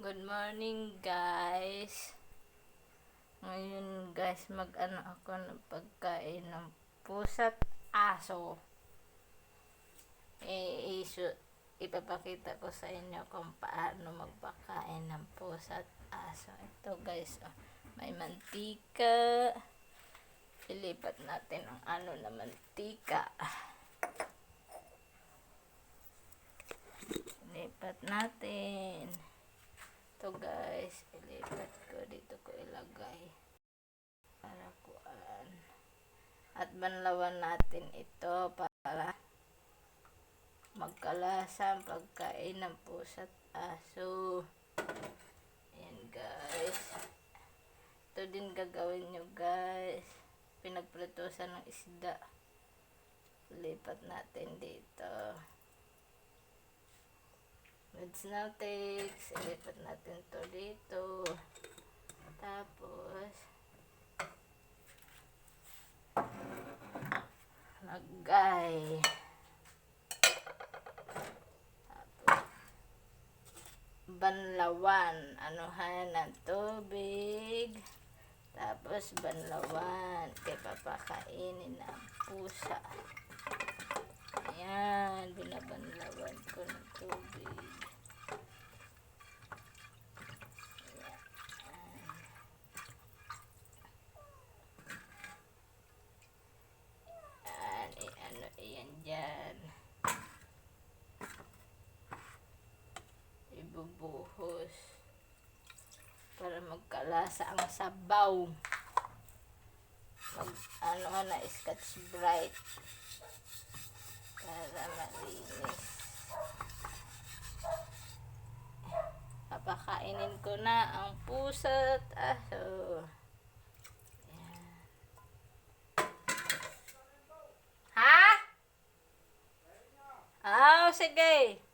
Good morning guys. Ngayon guys, mag-ano ako ng pagkain ng pusat aso. Eh, isu ipapakita ko sa inyo kung paano magpakain ng pusat aso. Ito guys, oh, may mantika. Ilipat natin ang ano na mantika. Ilipat natin. Ito guys, ilipat ko dito ko ilagay. Para kuan. At banlawan natin ito para magkalasa ang pagkain ng pusat aso. Ayan guys. Ito din gagawin nyo guys. Pinagpritusan ng isda. Lipat natin dito. With snowflakes, ilipat natin to dito. Tapos, lagay. Tapos, banlawan. Anuhan ng tubig. Tapos, banlawan. Kaya papakainin ng pusa. Ayan, binabanlawan ko ng tubig. Ayan, eh, ano, ayan dyan. Ibubuhos. Para magkalasa ang sabaw. Mag, ano na, scotch bright para malinis. Papakainin ko na ang pusat aso. Yan. Ha? Ah, sige.